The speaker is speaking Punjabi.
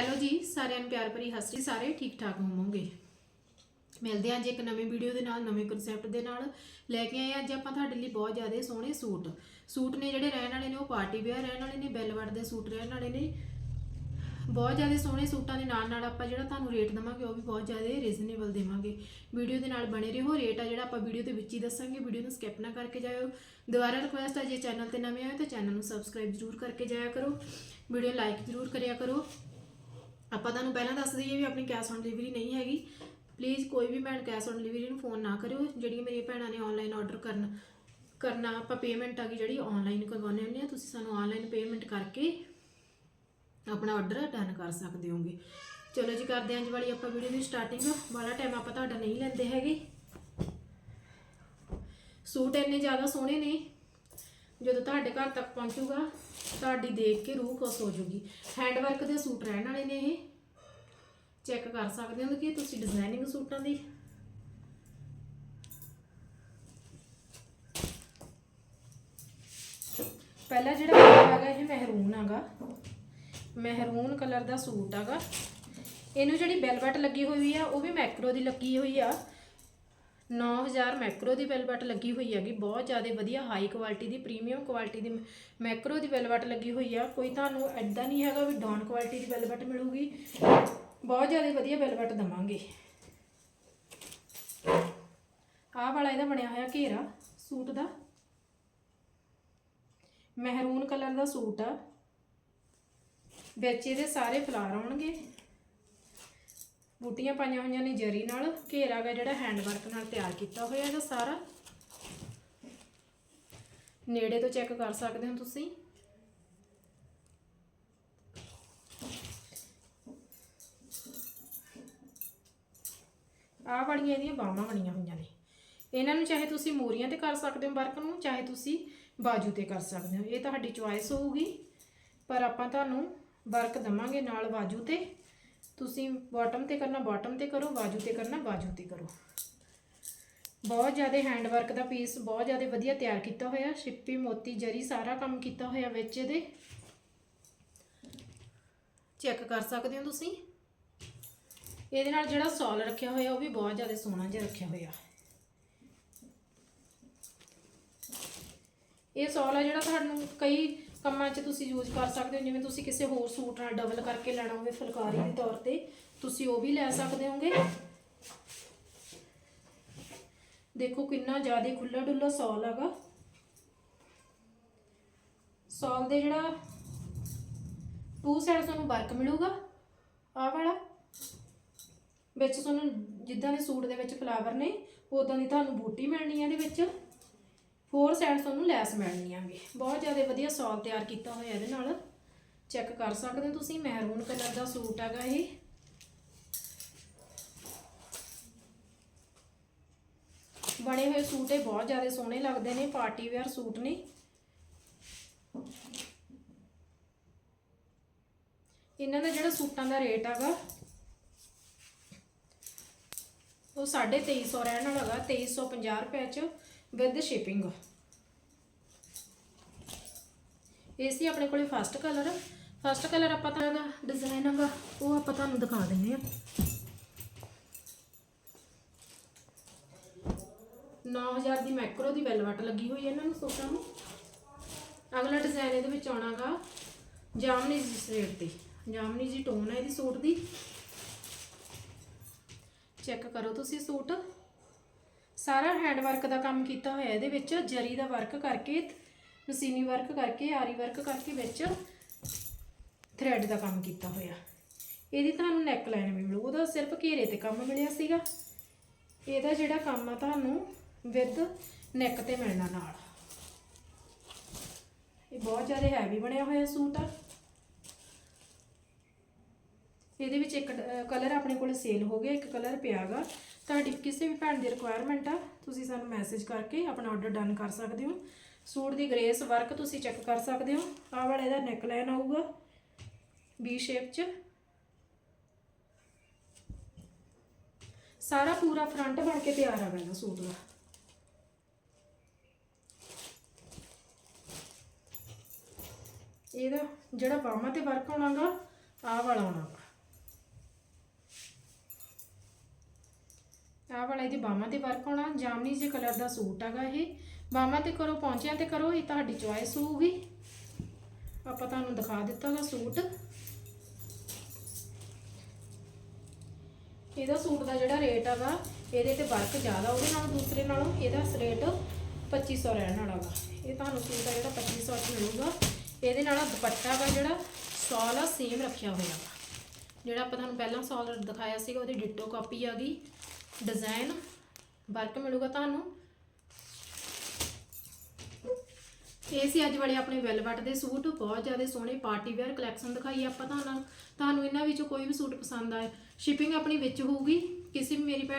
ਹੈਲੋ ਜੀ, ਸਾਰਿਆਂ ਨੂੰ ਪਿਆਰ ਭਰੀ ਹਸਤੀ ਸਾਰੇ ਠੀਕ ਠਾਕ ਹੋਵੋਗੇ? ਮਿਲਦੇ ਹਾਂ ਅੱਜ ਇੱਕ ਨਵੇਂ ਵੀਡੀਓ ਦੇ ਨਾਲ, ਨਵੇਂ ਕਨਸੈਪਟ ਦੇ ਨਾਲ। ਲੈ ਕੇ ਆਏ ਹਾਂ ਅੱਜ ਆਪਾਂ ਤੁਹਾਡੇ ਲਈ ਬਹੁਤ ਜ਼ਿਆਦਾ ਸੋਹਣੇ ਸੂਟ। ਸੂਟ ਨੇ ਜਿਹੜੇ ਰਹਿਣ ਵਾਲੇ ਨੇ ਉਹ ਪਾਰਟੀ ਵੇਅਰ ਰਹਿਣ ਵਾਲੇ ਨੇ ਬੈਲਵਟ ਦੇ ਸੂਟ ਰਹਿਣ ਵਾਲੇ ਨੇ। ਬਹੁਤ ਜ਼ਿਆਦਾ ਸੋਹਣੇ ਸੂਟਾਂ ਦੇ ਨਾਲ ਨਾਲ ਆਪਾਂ ਜਿਹੜਾ ਤੁਹਾਨੂੰ ਰੇਟ ਦਵਾਂਗੇ, ਉਹ ਵੀ ਬਹੁਤ ਜ਼ਿਆਦਾ ਰੀਜ਼ਨੇਬਲ ਦੇਵਾਂਗੇ। ਵੀਡੀਓ ਦੇ ਨਾਲ ਬਣੇ ਰਹੋ ਰੇਟ ਆ ਜਿਹੜਾ ਆਪਾਂ ਵੀਡੀਓ ਦੇ ਵਿੱਚ ਹੀ ਦੱਸਾਂਗੇ ਵੀਡੀਓ ਨੂੰ ਸਕਿਪ ਨਾ ਕਰਕੇ ਜਾਇਓ। ਦੁਬਾਰਾ ਰਿਕੁਐਸਟ ਆ, ਜੇ ਚੈਨਲ ਤੇ ਨਵੇਂ ਆਏ ਤਾਂ ਚੈਨਲ ਨੂੰ ਸਬਸਕ੍ਰਾਈਬ ਜ਼ਰੂਰ ਕਰਕੇ ਜਾਇਆ ਕਰੋ। ਵੀਡੀਓ ਲਾਈਕ ਜ਼ਰੂਰ ਕਰਿਆ ਕਰੋ। ਆਪਾਂ ਤੁਹਾਨੂੰ ਪਹਿਲਾਂ ਦੱਸ ਦਈਏ ਵੀ ਆਪਣੀ ਕੈਸ਼ ਔਨ ਡਿਲੀਵਰੀ ਨਹੀਂ ਹੈਗੀ। ਪਲੀਜ਼ ਕੋਈ ਵੀ ਭੈਣ ਕੈਸ਼ ਔਨ ਡਿਲੀਵਰੀ ਨੂੰ ਫੋਨ ਨਾ ਕਰਿਓ, ਜਿਹੜੀਆਂ ਮੇਰੀਆਂ ਭੈਣਾਂ ਨੇ ਆਨਲਾਈਨ ਆਰਡਰ ਕਰਨ, ਕਰਨਾ ਆਪਾਂ ਪੇਮੈਂਟ ਆ ਗਈ ਜਿਹੜੀ ਆਨਲਾਈਨ ਕਰਵਾਉਂਦੇ ਹੁੰਦੇ ਆ, ਤੁਸੀਂ ਸਾਨੂੰ ਆਨਲਾਈਨ ਪੇਮੈਂਟ ਕਰਕੇ ਆਪਣਾ ਆਰਡਰ ਡਨ ਕਰ ਸਕਦੇ ਹੋਗੇ। ਚਲੋ ਜੀ, ਕਰਦੇ ਹਾਂ ਅੱਜ ਵਾਲੀ ਆਪਾਂ ਵੀਡੀਓ ਦੀ ਸਟਾਰਟਿੰਗ ਵਾਲਾ ਟਾਈਮ ਆਪਾਂ ਤੁਹਾਡਾ ਨਹੀਂ ਲੈਂਦੇ ਹੈਗੇ। ਸੂਟ ਇੰਨੇ ਜ਼ਿਆਦਾ ਸੋਹਣੇ ਨੇ। ਜਦੋਂ ਤੁਹਾਡੇ ਘਰ ਤੱਕ ਪਹੁੰਚੂਗਾ, ਤੁਹਾਡੀ ਦੇਖ ਕੇ ਰੂਹ ਖੁਸ਼ ਹੋ ਜੂਗੀ। ਹੈਂਡ ਵਰਕ ਦੇ ਸੂਟ ਰਹਿਣ ਵਾਲੇ ਨੇ ਇਹ। ਚੈੱਕ ਕਰ ਸਕਦੇ ਹੋ ਕਿ ਤੁਸੀਂ ਡਿਜ਼ਾਈਨਿੰਗ ਸੂਟਾਂ ਦੀ। ਪਹਿਲਾ ਜਿਹੜਾ ਕਲਰ ਹੈਗਾ ਇਹ ਮਹਿਰੂਨ ਹੈਗਾ। ਮਹਿਰੂਨ ਕਲਰ ਦਾ ਸੂਟ ਹੈਗਾ। ਇਹਨੂੰ ਜਿਹੜੀ ਵੈਲਵਟ ਲੱਗੀ ਹੋਈ ਆ, ਉਹ ਵੀ ਮੈਕਰੋ ਦੀ ਲੱਗੀ ਹੋਈ ਆ। 9000 ਮੈਕਰੋ ਦੀ ਵੈਲਵਟ ਲੱਗੀ ਹੋਈ ਹੈਗੀ। ਬਹੁਤ ਜ਼ਿਆਦਾ ਵਧੀਆ ਹਾਈ ਕੁਆਲਿਟੀ ਦੀ ਪ੍ਰੀਮੀਅਮ ਕੁਆਲਿਟੀ ਦੀ ਮੈਕਰੋ ਦੀ ਵੈਲਵਟ ਲੱਗੀ ਹੋਈ ਆ। ਕੋਈ ਤੁਹਾਨੂੰ ਐਦਾਂ ਨਹੀਂ ਹੈਗਾ ਵੀ ਡਾਊਨ ਕੁਆਲਿਟੀ ਦੀ ਵੈਲਵਟ ਮਿਲੂਗੀ। ਬਹੁਤ ਜ਼ਿਆਦਾ ਵਧੀਆ ਵੈਲਵਟ ਦਵਾਂਗੇ। ਆਹ ਵਾਲਾ ਇਹਦਾ ਬਣਿਆ ਹੋਇਆ ਘੇਰਾ, ਸੂਟ ਦਾ। ਮਹਿਰੂਨ ਕਲਰ ਦਾ ਸੂਟ ਆ। ਵਿੱਚ ਇਹਦੇ ਸਾਰੇ ਫਲਾਰ ਆਉਣਗੇ। ਬੂਟੀਆਂ ਪਾਈਆਂ ਹੋਈਆਂ ਨੇ ਜਰੀ ਨਾਲ, ਘੇਰਾ ਗਾ ਜਿਹੜਾ ਹੈਂਡ ਵਰਕ ਨਾਲ ਤਿਆਰ ਕੀਤਾ ਹੋਇਆ ਹੈਗਾ ਸਾਰਾ। ਨੇੜੇ ਤੋਂ ਚੈੱਕ ਕਰ ਸਕਦੇ ਹੋ ਤੁਸੀਂ। ਆਹ ਵਾਲੀਆਂ ਇਹਦੀਆਂ ਬਾਹਾਂ ਬਣੀਆਂ ਹੋਈਆਂ ਨੇ। ਇਹਨਾਂ ਨੂੰ ਚਾਹੇ ਤੁਸੀਂ ਮੋਰੀਆਂ ਤੇ ਕਰ ਸਕਦੇ ਹੋ ਵਰਕ ਨੂੰ, ਚਾਹੇ ਤੁਸੀਂ ਬਾਜੂ ਤੇ ਕਰ ਸਕਦੇ ਹੋ। ਇਹ ਤੁਹਾਡੀ ਚੁਆਇਸ ਹੋਊਗੀ। ਪਰ ਆਪਾਂ ਤੁਹਾਨੂੰ ਵਰਕ ਦਵਾਂਗੇ ਨਾਲ ਬਾਜੂ ਤੇ। ਤੁਸੀਂ ਬਾਟਮ ਤੇ ਕਰਨਾ ਬਾਟਮ ਤੇ ਕਰੋ, ਬਾਜੂ ਤੇ ਕਰਨਾ, ਬਾਜੂ ਤੇ ਕਰੋ। ਬਹੁਤ ਜ਼ਿਆਦਾ ਹੈਂਡ ਵਰਕ ਦਾ ਪੀਸ ਬਹੁਤ ਜ਼ਿਆਦਾ ਵਧੀਆ ਤਿਆਰ ਕੀਤਾ ਹੋਇਆ ਸ਼ਿੱਪੀ ਮੋਤੀ, ਜਰੀ, ਸਾਰਾ ਕੰਮ ਕੀਤਾ ਹੋਇਆ ਵਿੱਚ ਇਹਦੇ। ਚੈੱਕ ਕਰ ਸਕਦੇ ਹੋ ਤੁਸੀਂ? ਇਹਦੇ ਨਾਲ ਜਿਹੜਾ ਸੌਲ ਰੱਖਿਆ ਹੋਇਆ, ਉਹ ਵੀ ਬਹੁਤ ਜ਼ਿਆਦਾ ਸੋਹਣਾ ਜਿਹਾ ਰੱਖਿਆ ਹੋਇਆ। ਇਹ ਸੌਲ ਆ ਜਿਹੜਾ ਤੁਹਾਨੂੰ ਕਈ ਕੰਮਾਂ 'ਚ ਤੁਸੀਂ ਯੂਜ਼ ਕਰ ਸਕਦੇ ਹੋ, ਜਿਵੇਂ ਤੁਸੀਂ ਕਿਸੇ ਹੋਰ ਸੂਟ ਨਾਲ ਡਬਲ ਕਰਕੇ ਲੈਣਾ ਹੋਵੇ ਫੁਲਕਾਰੀ ਦੇ ਤੌਰ ਤੇ, ਤੁਸੀਂ ਉਹ ਵੀ ਲੈ ਸਕਦੇ ਹੋਗੇ। ਦੇਖੋ ਕਿੰਨਾ ਜ਼ਿਆਦਾ ਖੁੱਲਾ ਡੁੱਲਾ ਸੌਲ ਹੈਗਾ। ਸੌਲ ਦੇ ਜਿਹੜਾ ਟੂ ਸਾਈਡ ਤੁਹਾਨੂੰ ਵਰਕ ਮਿਲੂਗਾ, ਆਹ ਵਾਲਾ। ਵਿੱਚ ਤੁਹਾਨੂੰ ਜਿੱਦਾਂ ਦੇ ਸੂਟ ਦੇ ਵਿੱਚ ਫਲਾਵਰ ਨੇ ਉਦਾਂ ਦੀ ਤੁਹਾਨੂੰ ਬੂਟੀ ਮਿਲਣੀ ਹੈ ਇਹਦੇ ਵਿੱਚ। ਫੋਰ ਸਾਈਡ ਤੁਹਾਨੂੰ ਲੈਸ ਮਿਲਣੀ ਆਂਗੇ ਬਹੁਤ ਜ਼ਿਆਦਾ ਵਧੀਆ ਸੌਲ ਤਿਆਰ ਕੀਤਾ ਹੋਇਆ ਇਹਦੇ ਨਾਲ। ਚੈੱਕ ਕਰ ਸਕਦੇ ਹੋ ਤੁਸੀਂ ਮਹਿਰੂਨ ਕਲਰ ਦਾ ਸੂਟ ਹੈਗਾ ਇਹ। ਬਣੇ ਹੋਏ ਸੂਟ ਇਹ ਬਹੁਤ ਜ਼ਿਆਦਾ ਸੋਹਣੇ ਲੱਗਦੇ ਨੇ ਪਾਰਟੀ ਵੇਅਰ ਸੂਟ ਨੇ। ਇਹਨਾਂ ਦਾ ਜਿਹੜਾ ਸੂਟਾਂ ਦਾ ਰੇਟ ਹੈਗਾ, ਉਹ 2350 ਰਹਿਣ ਵਾਲਾ ਹੈਗਾ 2350 ਰੁਪਏ ਚ। ਵਿਦ ਸ਼ਿਪਿੰਗ ਇਹ ਸੀ ਆਪਣੇ ਕੋਲੇ ਫਸਟ ਕਲਰ ਫਸਟ ਕਲਰ ਆਪਾਂ ਤਾਂ ਦਾ ਡਿਜ਼ਾਈਨ ਹੈਗਾ ਉਹ ਆਪਾਂ ਤੁਹਾਨੂੰ ਦਿਖਾ ਦਿੰਦੇ ਆ। 9000 ਦੀ ਮੈਕਰੋ ਦੀ ਵੈਲਵਟ ਲੱਗੀ ਹੋਈ ਹੈ ਇਹਨਾਂ ਨੂੰ ਸੂਟਾਂ ਨੂੰ। ਅਗਲਾ ਡਿਜ਼ਾਈਨ ਇਹਦੇ ਵਿੱਚ ਆਉਣਾਗਾ ਜਾਮਨੀ ਜੀ ਸੇਟ ਤੇ। ਜਾਮਨੀ ਜੀ ਟੋਨ ਹੈ ਇਹਦੀ ਸੂਟ ਦੀ। ਚੈੱਕ ਕਰੋ ਤੁਸੀਂ ਸੂਟ। ਸਾਰਾ ਹੈਂਡ ਵਰਕ ਦਾ ਕੰਮ ਕੀਤਾ ਹੋਇਆ ਇਹਦੇ ਵਿੱਚ, ਜਰੀ ਦਾ ਵਰਕ ਕਰਕੇ, ਮਸ਼ੀਨੀ ਵਰਕ ਕਰਕੇ, ਆਰੀ ਵਰਕ ਕਰਕੇ ਵਿੱਚ ਥ੍ਰੈਡ ਦਾ ਕੰਮ ਕੀਤਾ ਹੋਇਆ। ਇਹਦੀ ਤੁਹਾਨੂੰ ਨੈਕ ਲਾਈਨ ਵੀ ਮਿਲੂ, ਉਹਦਾ ਸਿਰਫ ਘੇਰੇ ਤੇ ਕੰਮ ਮਿਲਿਆ ਸੀਗਾ। ਇਹਦਾ ਜਿਹੜਾ ਕੰਮ ਆ ਤੁਹਾਨੂੰ ਵਿਦ ਨੈਕ ਤੇ ਮਿਲਣਾ ਨਾਲ। ਇਹ ਬਹੁਤ ਜ਼ਿਆਦਾ ਹੈਵੀ ਬਣਿਆ ਹੋਇਆ ਸੂਟ ਆ। ਇਹਦੇ ਵਿੱਚ ਇੱਕ ਕਲਰ ਆਪਣੇ ਕੋਲ ਸੇਲ ਹੋ ਗਿਆ, ਇੱਕ ਕਲਰ ਪਿਆਗਾ ਤੁਹਾਡੀ ਕਿਸੇ ਵੀ ਭੈਣ ਦੀ ਰਿਕੁਆਇਰਮੈਂਟ ਆ, ਤੁਸੀਂ ਸਾਨੂੰ ਮੈਸੇਜ ਕਰਕੇ ਆਪਣਾ ਆਰਡਰ ਡਨ ਕਰ ਸਕਦੇ ਹੋ। ਸੂਟ ਦੀ ਗ੍ਰੇਸ ਵਰਕ ਤੁਸੀਂ ਚੈੱਕ ਕਰ ਸਕਦੇ ਹੋ। ਆਹ ਵਾਲਾ ਇਹਦਾ ਨੈਕ ਲਾਈਨ ਆਊਗਾ ਬੀ ਸ਼ੇਪ 'ਚ। ਸਾਰਾ ਪੂਰਾ ਫਰੰਟ ਬਣ ਕੇ ਤਿਆਰ ਆ ਗਿਆ ਸੂਟ ਦਾ। ਇਹਦਾ ਜਿਹੜਾ ਬਾਹਾਂ ਤੇ ਵਰਕ ਹੋਣਾਗਾ ਆਹ ਵਾਲਾ ਹੋਣਾਗਾ ਨਾਲ ਇਹਦੇ ਬਾਹਾਂ ਤੇ ਵਰਕ ਹੋਣਾ ਜਾਮਨੀ ਜੇ ਕਲਰ ਦਾ ਸੂਟ ਹੈਗਾ ਇਹ। ਬਾਹਾਂ ਤੇ ਕਰੋ ਪਹੁੰਚਿਆਂ ਤੇ ਕਰੋ, ਇਹ ਤੁਹਾਡੀ ਚੁਆਇਸ ਹੋਊਗੀ। ਆਪਾਂ ਤੁਹਾਨੂੰ ਦਿਖਾ ਦਿੱਤਾਗਾ ਸੂਟ। ਇਹਦਾ ਸੂਟ ਦਾ ਜਿਹੜਾ ਰੇਟ ਹੈਗਾ, ਇਹਦੇ ਤੇ ਵਰਕ ਜ਼ਿਆਦਾ ਉਹਦੇ ਨਾਲੋਂ ਦੂਸਰੇ ਨਾਲੋਂ, ਇਹਦਾ ਰੇਟ 2500 ਰਹਿਣ ਵਾਲਾ ਵਾ। ਇਹ ਤੁਹਾਨੂੰ ਸੂਟ ਆ ਜਿਹੜਾ 2500 ਚ ਮਿਲੂਗਾ, ਇਹਦੇ ਨਾਲ ਦੁਪੱਟਾ ਵਾ ਜਿਹੜਾ ਸੌਲ ਆ ਸੇਮ ਰੱਖਿਆ ਹੋਇਆ ਵਾ। ਜਿਹੜਾ ਆਪਾਂ ਤੁਹਾਨੂੰ ਪਹਿਲਾਂ ਸੌਲ ਦਿਖਾਇਆ ਸੀਗਾ, ਉਹਦੀ ਡਿਟੋ ਕਾਪੀ ਆ ਗਈ। ਡਿਜ਼ਾਈਨ ਵਰਕ ਮਿਲੂਗਾ ਤੁਹਾਨੂੰ। ਇਹ ਸੀ ਅੱਜ ਵਾਲੇ ਆਪਣੇ ਵੈਲਵਟ ਦੇ ਸੂਟ। ਬਹੁਤ ਜ਼ਿਆਦਾ ਸੋਹਣੇ ਪਾਰਟੀ ਵੇਅਰ ਕਲੈਕਸ਼ਨ ਦਿਖਾਈ ਆਪਾਂ ਤੁਹਾਨੂੰ। ਤੁਹਾਨੂੰ ਇਹਨਾਂ ਵਿੱਚੋਂ ਕੋਈ ਵੀ ਸੂਟ ਪਸੰਦ ਆਏ। ਸ਼ਿਪਿੰਗ ਆਪਣੀ ਵਿੱਚ ਹੋਊਗੀ। ਕਿਸੇ ਵੀ ਮੇਰੀ ਭੈਣ